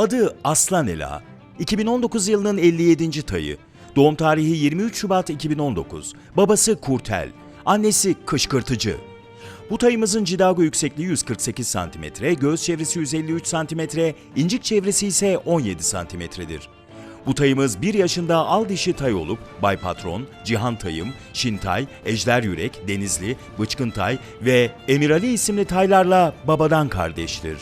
Adı Aslan Ela. 2019 yılının 57. tayı. Doğum tarihi 23 Şubat 2019. Babası Kurtel. Annesi Kışkırtıcı. Bu tayımızın cidago yüksekliği 148 cm, göğüs çevresi 153 cm, incik çevresi ise 17 cm'dir. Bu tayımız 1 yaşında al dişi tay olup Bay Patron, Cihan Tayım, Şintay, Ejder Yürek, Denizli, Bıçkın Tay ve Emirali isimli taylarla babadan kardeştir.